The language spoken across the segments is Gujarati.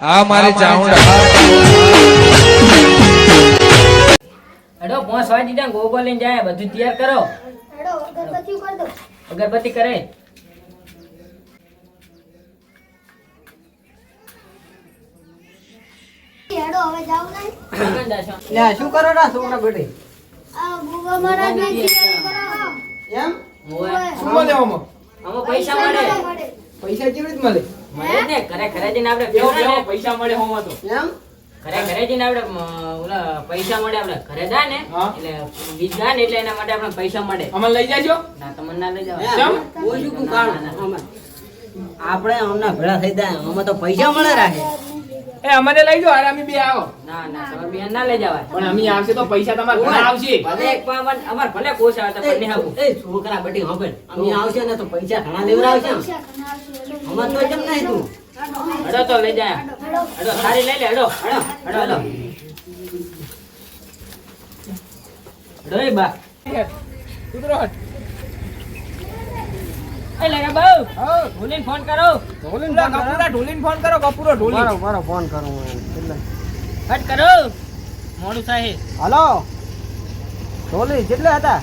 આ મારે ચાઉંડા હેડો પોસ વાજી જાય ગોગો લઈને જાય બધું તૈયાર કરો. હેડો અગરબત્તી કર દો. અગરબત્તી કરે. હેડો હવે જાવ નહીં. લે શું કરો રા છોકરા બેટી આ ગોગો મહારાજ ને તૈયાર કરાવો એમ? શું મળે આમાં? આમાં પૈસા મળે. પૈસા કેવી રીતે મળે? મળે ને? ઘરે ઘરે જઈને આપણે કેવો પૈસા કેવો પૈસા મળે હોમાં તો એમ? ઘરે ઘરે જઈને આપણે ઓલા પૈસા મળે આપણે ઘરે જાય ને એટલે બીજ જાય ને એટલે એના માટે આપણે પૈસા મળે. અમને લઈ જાજો. ના તમને ના લઈ જાવ આપણે હમણાં ભેળા થઈ જાય. અમે તો પૈસા મળે રાખે. એ અમને લઈ જાઓ અરે અમે બે આવો. ના ના તમે બે ના લઈ જવાય. પણ અમે આવશે તો પૈસા તમારે ઘણા આવશે. ભલે એક પણ અમાર- ભલે કોશ આવે તો પણ નહીં આપું. એ છોકરા બટી હવે અમે આવશે ને તો પૈસા ઘણા લેવડાવશે અમાર તો કેમ નહીં તું. હડો તો લઈ જાય. હેડો હેડો. સારી લઈ લે હડો હડો હડો હડો. હડો એ બા. કૂતરો હટ એ લગા બહુ. ભૂલીને ફોન કરો. ઢોલીને કપૂરા ઢોલીને ફોન કરો કપૂરો ઢોલી. બરો બરો ફોન કરું એટલે. હટ કરો. મોડું સાહેબ હલો. ઢોલી કેટલે હતા?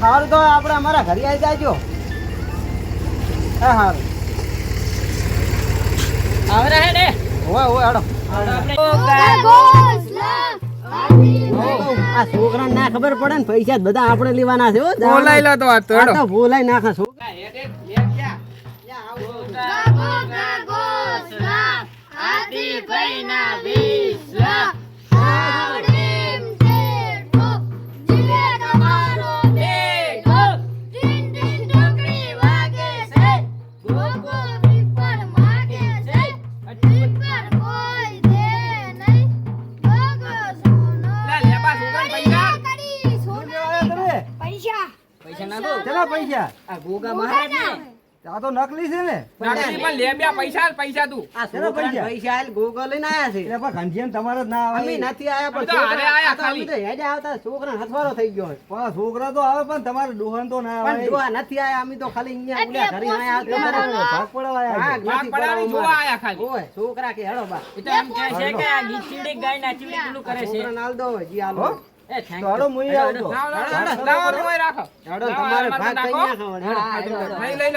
સારું તો આપણે અમારા ઘરે આવી જાજો. હા સારું આવરે હે ને? હોય હોય હાડો આપણે આ છોકરાને ના ખબર પડે ને પૈસા બધા આપણે લેવાના છે હો. બોલાઈ લો તો આ તો આ હેડો તો ભૂલાઈ નાખે છોકરા ઘોસલા હાથી ભાઈના વિસલા. આવડીમ પૈસા. આ ગોગા મહારાજ ને. આ તો નકલી છે ને. પણ લે બે પૈસા પૈસા તું. આ શું પૈસા? આલ ગોગો લઈને આયા છે. એટલે પણ ઘનશ્યામ તમારે જ ના આવે. અમે નથી આયા પણ તો હારે આયા ખાલી. તો હેડે આવતા છોકરા હથવારો થઈ ગયો પણ છોકરા તો આવે પણ તમારે દોહન તો ના આવે. ડોહા નથી આયા અમે તો ખાલી અહીંયા ઉલ્યા ઘરે આયા તમારે ભાગ પડવા આયા ભાગ પડાવી જોવા આયા ખાલી. ઓય છોકરા કે હેડો બા. એટલે એમ કહે છે કે આ નીચીડી ગાય નાચીડી પેલું કરે છે. છોકરા નાલ દો જી આલો. તો તમારે તો અમે. ના હેડો હા, હેડો, હેડો. નહીં લઈ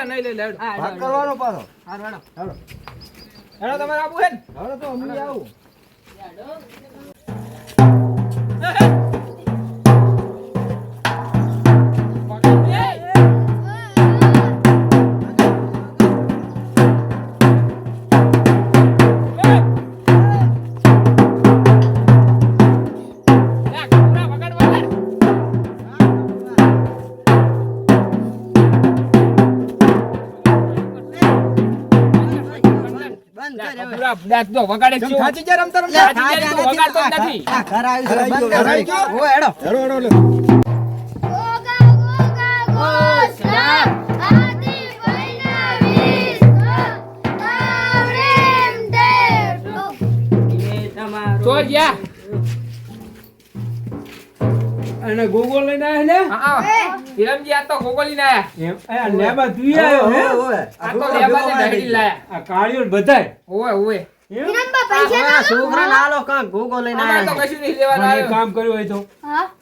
કપૂરા, લે, વગાડે છે. ખાચી જા રમતા લે, ખાચી જા, તું વગાડતો નથી. આ ઘર આવ્યું છે બંધ ઓય ગોગા ગોગા એ તમારો ચોર ગયા. અને ગોગો લઈને ને. હિરમજી આ તો ગોગોલીને આયા. એમ લેબા તું આવ્યો હે આ તો લેબાને ઢાળી લાયા. આ કાળિયો બધાય ઓવે. છોકરા ના લો કાં ગોગો લઈને આવ્યા. કામ કર્યું હોય તો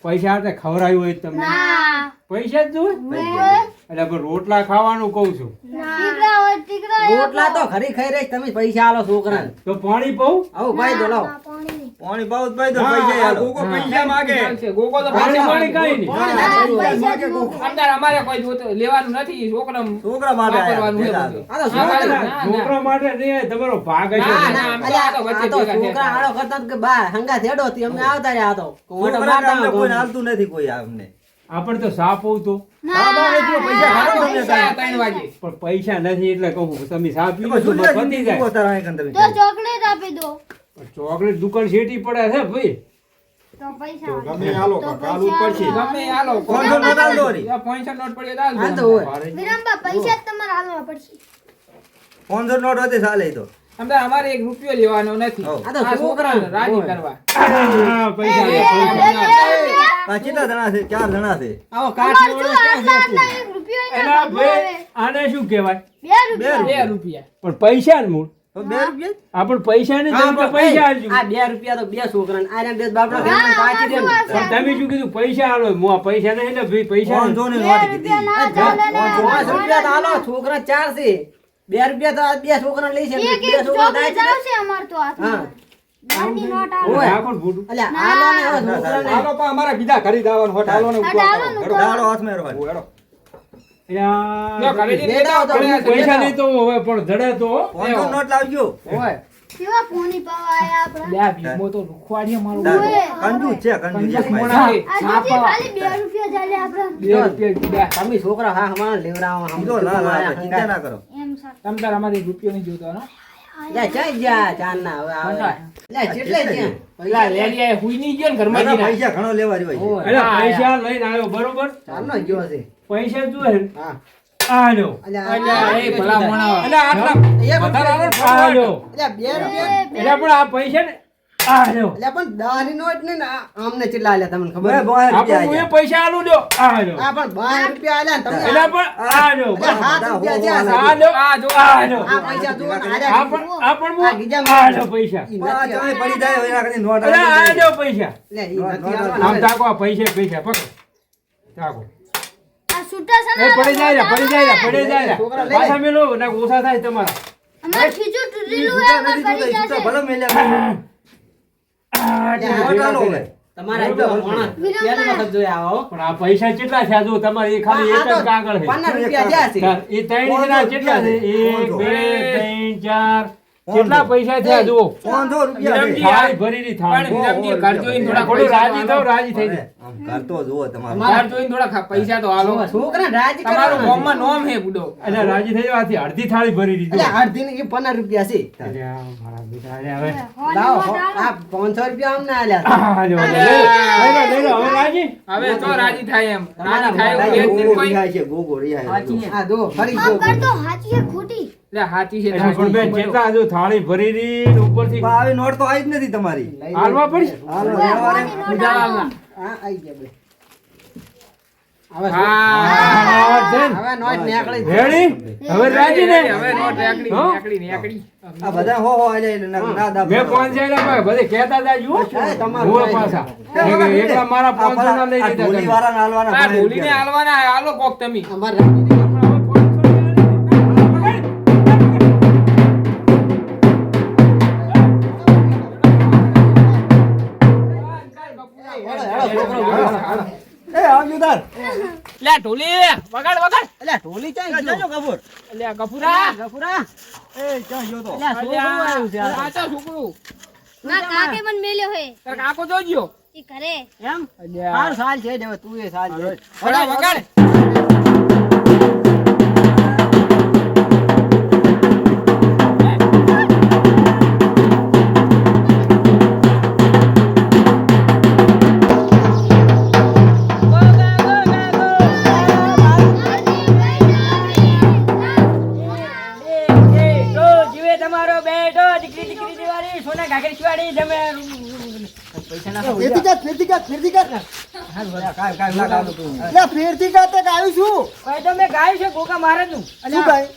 પૈસા હાથે ખવડાવ્યું હોય તમને. પૈસા જ જોવે? એટલે પણ રોટલા ખાવાનું કહું છું. ટીકરા હોય ટીકરા રોટલા તો ખરી ખાઈ રહી તમે પૈસા આલો છોકરા તો પાણી પાઉં આવું ભાઈ દો લાવો. પાણી પૈસા ગોગો પૈસા માંગે. કાંઈ પાણી. અંદર અમારે કોઈ જોતું- લેવાનું નથી. છોકરા છોકરા. છોકરા માટે તમારો ભાગ છોકરા. આડો કરતા કે બા હંગા થેડો હતી. અમે આવતા રહ્યા તો. નથી કોઈ ગમે. આપણે તો સાપ હોવ તો. પૈસા પણ પૈસા નથી એટલે કહું તમે સાપ પીવો તો પતી જાય. તો ચોકલેટ આપી દો. ચોકલેટ દુકાન શેટી પડે છે ભાઈ. ગમે તો કાલ ઉપર છે ગમે હાલો પાંચસો નોટ આલ દો નોટ પડી તો હાલ દો. તો હોય. વિરમબા પૈસા તમારે આલવા પડશે. અંદર અમારે એક રૂપિયો લેવાનો નથી. આ તો આ છોકરા છોકરાને રાજી કરવા. પૈસા લે, પૈસા આવો અમારે કાઠ જો ક્યાં આટલા છે આટલા એક રૂપિયો ય એના ના આને શું કહેવાય? બે રૂપિયા. બે રૂપિયા. પણ પૈસા ને મૂળ. તો બે રૂપિયા આપણ પૈસા ને તમે પૈસા આલજો આ બે રૂપિયા તો બે છોકરાને. ને આને બે બાપડા પાછી દે પણ તમે શું કીધું? પૈસા આલો. મો પૈસા નહીં ને ભાઈ પૈસા બે ને વાત કીધી. પાંચ રૂપિયા તો આલો છોકરા ચાર છે. બે રૂપિયા તો આ બે છોકરા લઈ છે બે છોકરા ચોકલેટ છે અમાર તો હાથમાં. નાની નોટ આવે. ઓય. આ પણ ખોટું અલ્યા હાલો ને હવે છોકરાને હાલો પણ અમારા બીજા હોટ હાલો ને ને, તમે. પૈસા નહીં તો હવે પણ જડે તો ઓય. કેવા પોની પાવા આપણા? લે ભીમો તો રૂખવાડીએ મારું ઓય. કંજક મોણા છે. આ ખાલી બે રૂપિયા ચાલે આપણા. બે રૂપિયા તમે છોકરા હા હમણાં લેવડાવો હમ એમ સર તમ તાર અમારી રૂપિયો નહીં જોતો હો. લે ચાઈ જા ચાન હવે આવે. લે કેટલે જ્યાં પેલા લેલિયાએ હુઈ નહીં ગયો ને ઘરમાં જઈને. ઓય એટલે પૈસા લઈને આવ્યો બરોબર? ચાલનો ગયો છે. પૈસા જોઈએ ને? હા. આ અલ્યા અલ્યા, એ ભલા મોણા. એટલે આટલા એક વધારે આલો ને આ લ્યો. અલ્યા બે રૂપિયા. એટલે પણ આ પૈસા ને આ લ્યો. અલ્યા પણ દહાની નોટ ને આમને કેટલા આલ્યા તમને ખબર આ પણ હું પૈસા આલું લ્યો. આ લ્યો. આ પણ બાર રૂપિયા આલ્યા ને એટલે પણ આ લ્યો. સાત રૂપિયા જ્યાં આ લ્યો. આ જો આ લ્યો. આ પૈસા જુઓ આ પણ આ પણ હું આ લ્યો પૈસા. ઈ નથી એટલે આ લ્યો પૈસા. લે, ઈ નથી આમ તાકો પૈસા પૈસા. પકડ. તાકો. આ છૂટા છે એ પડી જાય પડી જાય પડી જાય. રે. છોકરા લઈ લે. પાછા મેલો ઓછા થાય તમારા. અમાર ખીચું તૂટેલું હે અમાર કરી જશે. આ લે, પણ આ પૈસા કેટલા છે જો તમારે? એ ખાલી એક જ કાગળ છે. એ ત્રણ કેટલા છે? એક બે ત્રણ ચાર કેટલા પૈસા થયા જુઓ? થાળી વિરમજી ઘર જોઈને થોડા થોડું રાજી થાવ રાજી થઈ જાય ઘર જોઈને થોડા પૈસા તો હાલો છોકરા રાજી તમારું ગામમાં નોમ હે બુડો. એટલે રાજી થઈ જવાથી અડધી થાળી ભરી દીધી. અલ્યા, અડધી ની પન્ના રૂપિયા છે. આ મારા હવે. લાવો આ પાંચસો રૂપિયા અમને આલ્યા લઈ લો, હવે રાજી? હવે તો રાજી થાય એમ. રાજી થાય દો ફરી હાચી ખોટી. લે હાથી છે પણ બે જેટલા હજુ થાળી ભરી રી ઉપરથી હાલવા નોટ તો હા આઈ ગયા બે. હવે હા આ છે ને. હવે નોટ નીકળી જ. રેડી? હવે રાજી ને? હવે નોટ રેકડી હો? રેકડી રેકડી મેં પાંચ લે ઢોલી વગાડ વગાડ. અલ્યા, ઢોલી ચાઈ ગયો? લે ગફુરા. ગફુરા? અલ્યા, છોકરું આવ્યું છે આ. આ તો છોકરું. ના કાકે મને મેલ્યો હે? તાર કાકો જોજો ઈ કરે એમ? સારું, સાલ છે દેવ તું એ સાલ. વગાડ વગાડ. લે, ફેરથી કાઢ તે ગાયું છું. ભાઈ તો મેં ગાયું છે ગોગા મહારાજનું. શું ગાય?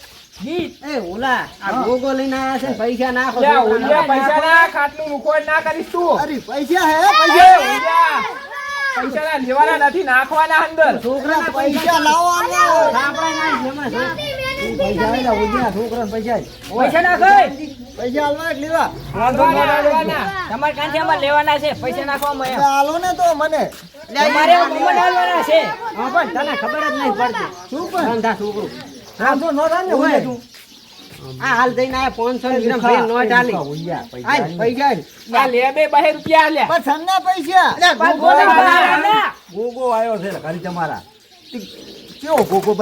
ગીત એ, ઓલા, આ ગોગો લઈને આયા છે પૈસા નાખો લે છોકરાને. ઓલિયા પૈસા ના ખાટલું મુખવાડ ના કરીશ તું અરે, પૈસા હે, પૈસા. ઓલા પૈસા ના લેવાના નથી નાખવાના અંદર છોકરા પૈસા લાવો આને. ના જેમાં છો. પૈસા આવેલા, ઓજીના છોકરાના પૈસા. પૈસા ના પૈસા આલવા લેવા. હાલવાના, હાલવાના. તમારે કાંથી અમારે લેવાના છે? પૈસા હવે એમ. આલો ને તો મને. તમારે છે. હા, પણ તને ખબર જ નહીં પડતી. શું પણ? ધંધા છોકરું. આમ તો નો થાય ને, તું. આ હાલ પાંચસો ગ્રામ નોટ આલી. પૈસા. આ લે બે બહે રૂપિયા આલ્યા. પણ સન્ના પૈસા. ગોગા બતાવ નહીં ગોગો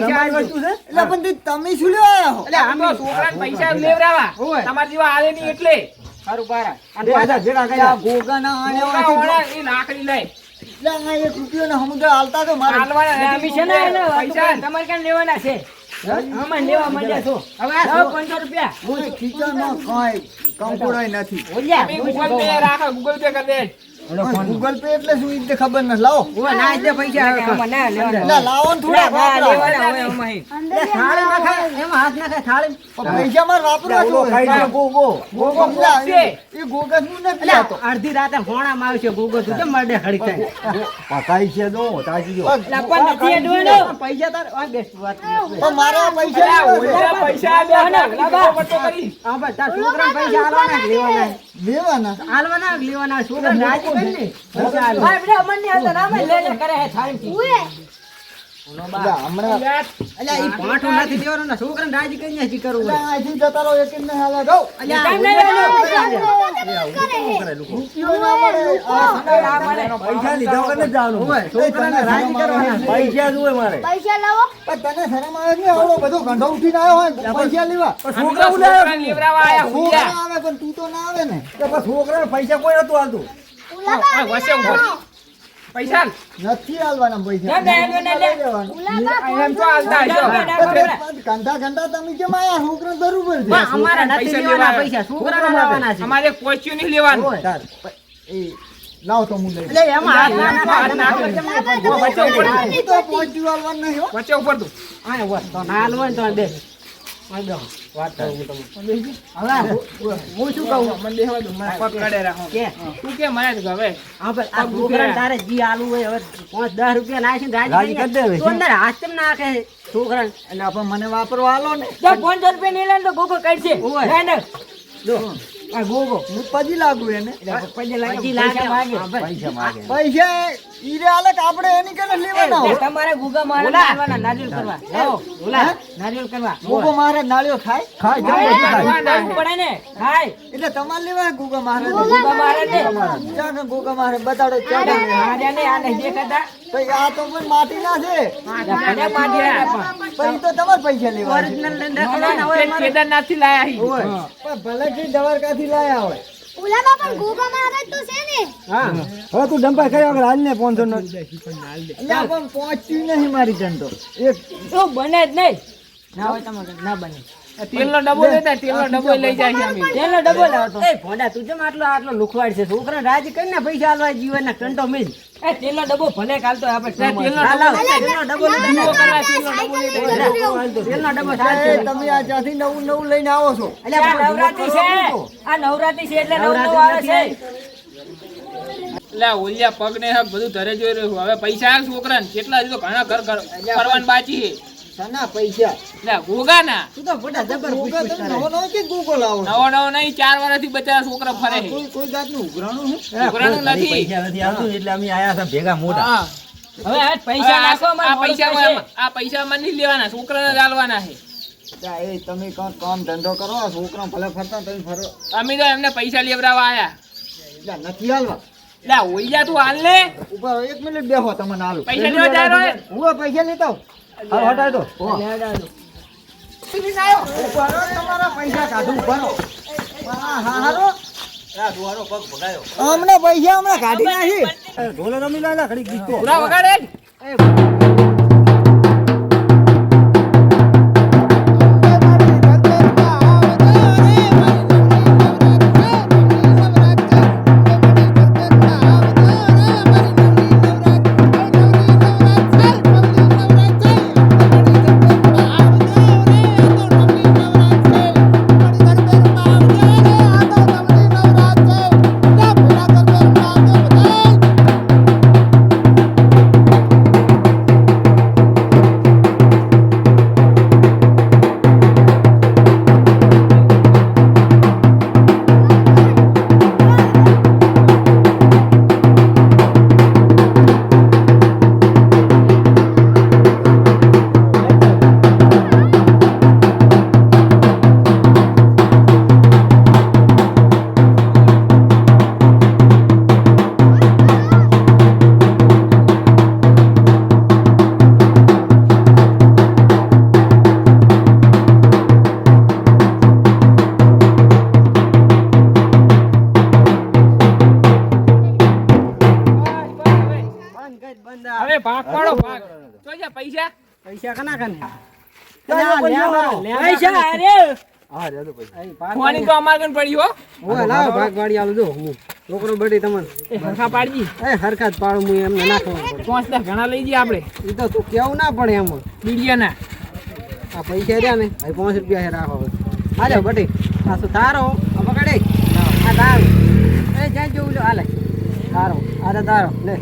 રમાઈ વસ્તુ છે? એટલે પણ તે તમે શું લેવા પૈસા લેવડાવા તમારા જેવા આવે નહીં એટલે. સારું છોકરા વાંચી ઓળા એ લાકડી લઈ. એક રૂપિયો ને સમુદ્ર હાલતા તો મારે. પૈસા તમારે ક્યાં લેવાના છે? નથી. ગૂગલ પે દે એટલે શું? ઈદ ખબર ન લાવો. ના ઈદ પૈસા ના લાવો ને થોડા ના, ના, નાખાય, એમાં હાથ નાખાય થાળી પૈસા માં વાપરવા છો. ખાઈ જોઈએ. ગયો, ગો, ગો. ગોગો એ- એ ગોગસનું નથી અલ્યા, અડધી રાતે ફોણામાં આવશે ગોગો તું કેમ મરડે હડી થાય પકાઈ છે દો, તાજી જો. પૈસા તાર ઓય બેસ વાત તો મારે પૈસા પૈસા આપ્યા ને, લીધો પટ્ટો કરી. હા ભાઈ તાર છોકરા પૈસા આલવાના લેવાના લેવાના. આલવાના લેવાના. છોકરા રાજી કરી ને? ભાઈ, અમને નહીં આવતા, રામે લે લે કરે હે થાળીથી. પૈસા લીધા વગર નથી જવાનું. ઓય, છોકરાને રાજી કરવાના છે. પૈસા જુએ મારે. પૈસા લાવો. તને શરમ આવે છે આવડો બધો ગંધો ઉઠીને આવ્યો હોય પૈસા લેવા. છોકરા. આવે પણ તું તો ના આવે ને. છોકરા પૈસા કોઈ નતું હાલતું ઉલાબા આ વસે ઉપર. પૈસા નથી હાલવાના પૈસા. ના, ના, ના, ના. લેવાનું. ઉલાબા એમ તો હાલતા હશો. ના, ના, ના, ના. ઘંટા ઘંટા તમે કેમ આયા? છોકરા બરોબર છે અમારા નથી પૈસા લેવાના પૈસા. છોકરાને લાવવાના છે. અમારે પહોંચ્યું નહીં લેવાનું. એ લાવ તો હું એટલે એમાં હાથ ના ના, ઉપર તો નહીં ઉપર તું. ના તો બે. આય વાત કરું હું હવે હું- હું શું કહું મને બેહવા દો, મને પગ રાખો. કે તું કે મને જ ગમે. હા ભાઈ, આ છોકરાને તારે જી આલુ હોય હવે પાંચ દસ રૂપિયા નાખીને રાજી કરી કરી તો અંદર હાથ કેમ નાખે છોકરાને એટલે આપણે મને વાપરવા આલો ને જો રૂપિયા નહીં લે તો ગોગો કાઢશે. ઓય. ના, ના. જો આ ગોગો હું પછી લાગુ એને. પછી લાગે, પૈસા માંગે. પૈસા માગે. પૈસા ઈરે હાલે આપણે એની કને લેવાના હોય? તમારે ગુગા મારે ઓલા. નાખવાના, કરવા. લાવો, ઓલા, નારિયેળ કરવા. ગોગો મારે નાળિયો ખાય? પડે ને? ખાય. એટલે તમારે લેવા ગોગા મારે? ગુગા મારે ને? ને મારે. બતાડો ચા ને. આને ને આને દેખાતા તો આ તો પણ માટી ના છે. પણ. તો તમારે પૈસા લેવા લાયા હી. હોય. પણ ભલે થી દ્વારકાથી લાયા હોય. ઉલાબા પણ ગોગા મારે તો છે ને. હા. હવે તું ડંપા કર્યા વગર હાલ ને 500 નો. એટલે પણ પહોંચ્યું નહીં મારી જન તો એક તો બને જ નહીં. ના હોય તમારે ના બને. તેલનો ડબ્બો લેતા તેલનો ડબ્બો લઈ જાય છે. અમે. તેલનો ડબ્બો લાવતો એ ભોંડા તું જેમ આટલો આટલો લુખવાડ છે છોકરાને રાજી કરીને પૈસા આલવા જીવનના કંટો મિલ. એ તેલનો ડબ્બો ભલે કાલતો આપણે તેલનો ડબ્બો તેલનો ડબ્બો લીધો ને. દીવો કરવા તેલનો ડબ્બો લઈ જાય. તેલનો ડબ્બો એ ચાલશે. તમે આ ત્યાંથી નવું નવું લઈને આવો છો. અલ્યા, નવરાત્રી છે. આ નવરાત્રી છે એટલે નવ નવ આવે છે. એટલે ઓલિયા પગ ને બધું ધરે જોઈ રહ્યું હવે પૈસા છોકરાને. કેટલા હજી તો ઘણા ઘર ઘર કરવાનું બાકી છે. શાના પૈસા. તું તો જબર ગોગા તમે કરે. નવો નવો કે ગોગો લાવો નવો નવો નહીં ચાર વર્ષથી બચારા છોકરા ફરે કોઈ કોઈ જાતનું ઉઘરાણું છે છોકરાનું નથી. હા. હવે આ પૈસા નાખો આ પૈસા આ પૈસા મને નહીં લેવાના છોકરાને જ છે. એ તમે કામ ધંધો કરો છોકરા ભલે ફરતા તમે ફરો. અમે તો એમને પૈસા લેવડાવવા આયા. નથી હાલવા. એટલે આ ઓલિયા તું હાલ ને ઉપર એક મિનિટ બેહો તમને હાલ. પૈસા લેવા જાય હું પૈસા લેતા હાલો હટાય દો. ઉપર પૈસા કાઢું ભરો હા હા હારો હમણાં પૈસા હમણાં કાઢી નાખી. પૂરા વગાડે ગીતો બંધ પૈસા કના કને પૈસા અરે ફોની તો અમાર કન પડી હો ઓય લાવ ભાગ વાળી આલું જો હું છોકરો બટી તમને હરખા પાડજી એ હરખા જ પાડું હું એમને ના ખબર પડે પાંચ દસ ઘણા લઈ જઈએ આપણે એ તો તું કેવું ના પડે એમાં બીડિયાના આ પૈસા રહ્યા ને ભાઈ પાંચ રૂપિયા છે રાખો હાલો બટી આ શું તારો આ પકડે આ તારો એ જ્યાં જોવું જો હાલે તારો આ તારો લે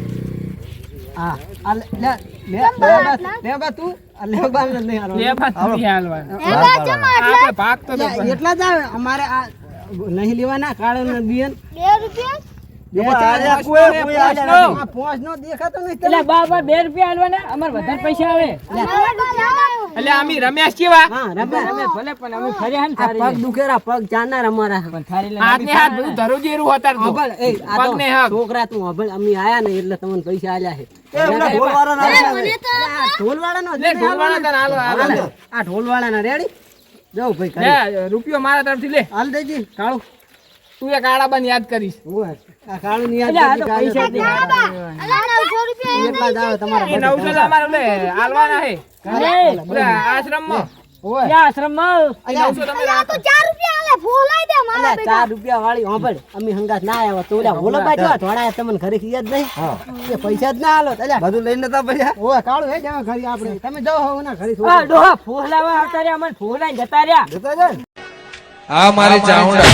હા આ લે લે લે તું એટલા જ આવે. અમારે આ નહીં લેવાના કાળો બિયન. બે રૂપિયા? હા છોકરા તું અમે આયા ને એટલે તમને પૈસા આલ્યા છે. આ ઢોલવાળા રેડી? જાઓ ભાઈ રૂપિયો મારા તરફથી લે. હાલ દેજી કાળું. તું એ આડા બંધ યાદ કરીશ. ઓય, આ કાળું ની એટલે આ તો યાદ પૈસા નવસો તમારા લે હાલવાના હે. આશ્રમમાં. ઓય. આશ્રમમાં તો ચાર રૂપિયા આલે દે મારા અલ્યા, ચાર રૂપિયા વાળી હોંભળ અમે હંગાત ના આવ્યા તો ઓલા ઓલો બાજુ ધોળાયા તમને ઘરે જ નહીં. એ પૈસા જ ના આલો અલ્યા. બધું લઈને નતા પૈસા ઓય કાળું હે જાવ ઘરે આપણે. તમે જાઓ હવે ના ઘરે આ ડોહા ફોહલાવા આવતા રહ્યા અમને ફોહલાઈને જતા રહ્યા. જતા જાય આ મારી ચાઉંડા